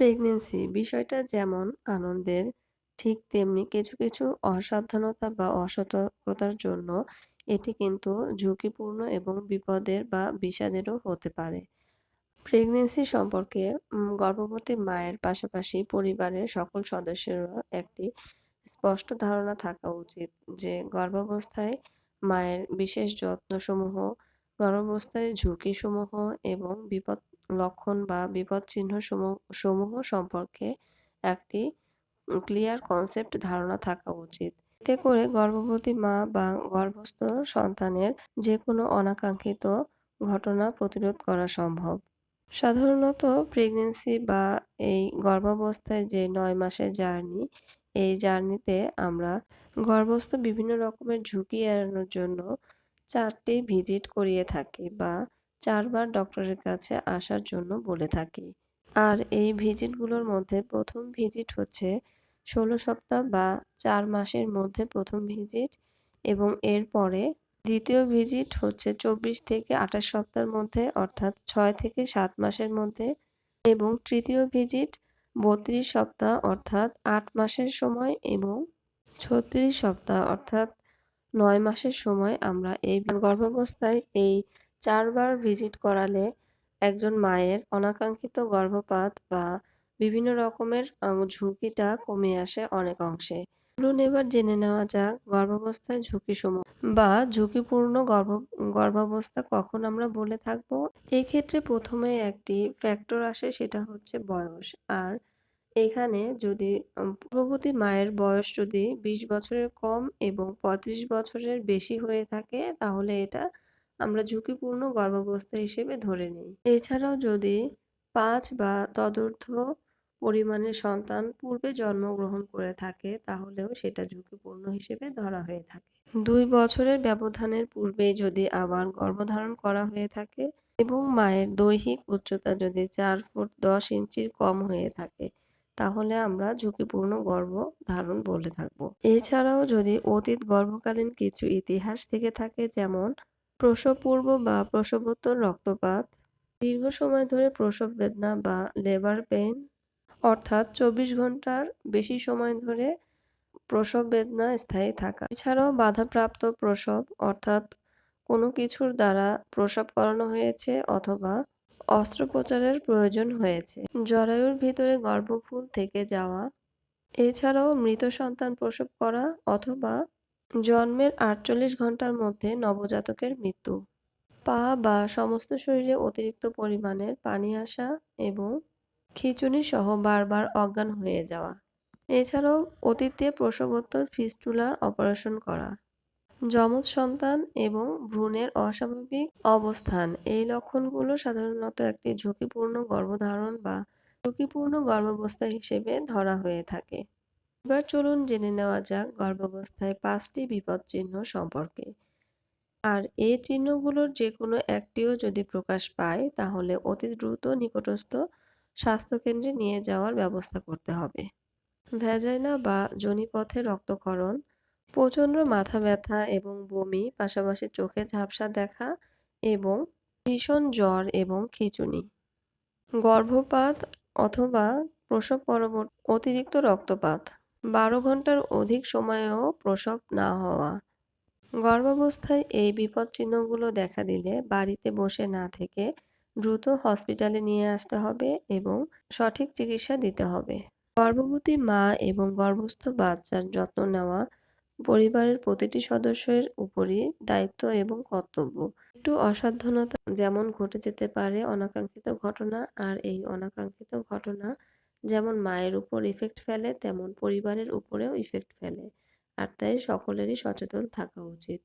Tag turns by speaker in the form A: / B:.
A: Pregnancy বিষয়টা যেমন আনন্দের, ঠিক তেমনি কিছু, কিছু অসাবধানতা বা অসতর্কতার জন্য এটি কিন্তু ঝুঁকিপূর্ণ এবং বিপদের বা বিষাদেরও হতে পারে। প্রেগনেন্সি সম্পর্কে গর্ভবতী মায়ের পাশাপাশি পরিবারের সকল সদস্যেরও একটি স্পষ্ট ধারণা থাকা উচিত যে গর্ভাবস্থায় মায়ের বিশেষ যত্নসমূহ, গর্ভাবস্থায় ঝুঁকিসমূহ এবং বিপদ লক্ষণ বা বিপদচিহ্ন সমূহ সমূহ সম্পর্কে একটি ক্লিয়ার কনসেপ্ট ধারণা থাকা উচিত। এতে করে গর্ভবতী মা বা গর্ভস্থ সন্তানের যে কোনো অনাকাঙ্ক্ষিত ঘটনা প্রতিরোধ করা সম্ভব। সাধারণত প্রেগনেন্সি বা এই গর্ভাবস্থায় যে নয় মাসের জার্নি, এই জার্নিতে আমরা গর্ভস্থ বিভিন্ন রকমের ঝুঁকি এড়ানোর জন্য চারটি ভিজিট করিয়ে থাকি বা ৪ বার ডক্টরের কাছে আসার জন্য বলে থাকি। আর এই ভিজিটগুলোর মধ্যে প্রথম ভিজিট হচ্ছে ১৬ সপ্তাহ বা চার মাসের মধ্যে প্রথম ভিজিট এবং এরপরে দ্বিতীয় ভিজিট হচ্ছে ২৪ থেকে ২৮ সপ্তাহের মধ্যে অর্থাৎ ছয় থেকে সাত মাসের মধ্যে এবং তৃতীয় ভিজিট ৩২ সপ্তাহ অর্থাৎ আট মাসের সময় এবং ৩৬ সপ্তাহ অর্থাৎ নয় মাসের সময় আমরা এই গর্ভাবস্থায় এই ৪ বার ভিজিট করালে একজন মায়ের অনাকাঙ্ক্ষিত গর্ভপাত বা বিভিন্ন রকমের ঝুঁকিটা কমে আসে অনেক অংশে। চলুন এবার জেনে নেওয়া যাক গর্ভাবস্থায় ঝুঁকি ঝুঁকিসমূহ বা ঝুঁকিপূর্ণ গর্ভ, গর্ভাবস্থা কখন আমরা বলে থাকব। এক্ষেত্রে প্রথমে একটি ফ্যাক্টর আসে, সেটা হচ্ছে বয়স। আর এখানে যদি গর্ভবতী মায়ের বয়স যদি ২০ বছরের কম এবং ৩৫ বছরের বেশি হয়ে থাকে, তাহলে এটা আমরা ঝুঁকিপূর্ণ গর্ভাবস্থা হিসেবে ধরে নিই। এছাড়াও যদি পাঁচ বা তদূর্ধ্ব পরিমাণের সন্তান পূর্বে জন্মগ্রহণ করে থাকে, তাহলেও সেটা ঝুঁকিপূর্ণ হিসেবে ধরা হয়ে থাকে। দুই বছরের ব্যবধানের পূর্বে যদি আবার গর্ভধারণ করা হয়ে থাকে এবং মায়ের দৈহিক উচ্চতা যদি চার ফুট ১০ ইঞ্চির কম হয়ে থাকে, তাহলে আমরা ঝুঁকিপূর্ণ গর্ভ ধারণ বলে থাকব। এছাড়াও যদি অতীত গর্ভকালীন কিছু ইতিহাস থেকে থাকে, যেমন প্রসবপূর্ব বা প্রসবোত্তর রক্তপাত, দীর্ঘ সময় ধরে প্রসব বেদনা বা লেবার পেইন অর্থাৎ ২৪ ঘণ্টার বেশি সময় ধরে প্রসব বেদনা স্থায়ী থাকা। এছাড়াও বাধাপ্রাপ্ত প্রসব অর্থাৎ কোনো কিছুর দ্বারা প্রসব করানো হয়েছে অথবা অস্ত্রোপচারের প্রয়োজন হয়েছে। জরায়ুর ভিতরে গর্ভফুল থেকে যাওয়া। এছাড়াও মৃত সন্তান প্রসব করা অথবা জন্মের আটচল্লিশ ঘণ্টার মধ্যে নবজাতকের মৃত্যু। পা বা সমস্ত শরীরে অতিরিক্ত পরিমাণের পানি আসা এবং খিঁচুনি সহ বারবার অজ্ঞান হয়ে যাওয়া। এছাড়াও অতীতে প্রসবোত্তর ফিস্টুলার অপারেশন করা। যমজ সন্তান এবং ভ্রূণের অস্বাভাবিক অবস্থান এই লক্ষণগুলো সাধারণত একটি ঝুঁকিপূর্ণ গর্ভধারণ বা ঝুঁকিপূর্ণ গর্ভাবস্থা হিসেবে ধরা হয়ে থাকে। এবার চলুন জেনে নেওয়া যাক গর্ভাবস্থায় পাঁচটি বিপদ চিহ্ন সম্পর্কে। আর এই চিহ্নগুলোর যে কোনো একটিও যদি প্রকাশ পায় তাহলে অতি দ্রুত নিকটস্থ স্বাস্থ্যকেন্দ্রে নিয়ে যাওয়ার ব্যবস্থা করতে হবে। ভ্যাজাইনা বা যোনিপথে রক্তক্ষরণ, প্রচণ্ড মাথা ব্যথা এবং বমি, পাশাপাশি চোখে ঝাপসা দেখা এবং ভীষণ জ্বর এবং খিঁচুনি। গর্ভপাত অথবা প্রসব পরবর্তী অতিরিক্ত রক্তপাত, ১২ ঘণ্টার অধিক সময়েও প্রসব না হওয়া। গর্ভাবস্থায় এই বিপদচিহ্নগুলো দেখা দিলে বাড়িতে বসে না থেকে দ্রুত হসপিটালে নিয়ে আসতে হবে এবং সঠিক চিকিৎসা দিতে হবে। গর্ভবতী মা এবং গর্ভস্থ বাচ্চার যত্ন নেওয়া পরিবারের প্রতিটি সদস্যের উপরই দায়িত্ব এবং কর্তব্য। একটু অসাবধানতা যেমন ঘটে যেতে পারে অনাকাঙ্ক্ষিত ঘটনা আর এই অনাকাঙ্ক্ষিত ঘটনা যেমন মায়ের উপর ইফেক্ট ফেলে, তেমন পরিবারের উপরেও ইফেক্ট ফেলে। আর তাই সকলেরই সচেতন থাকা উচিত।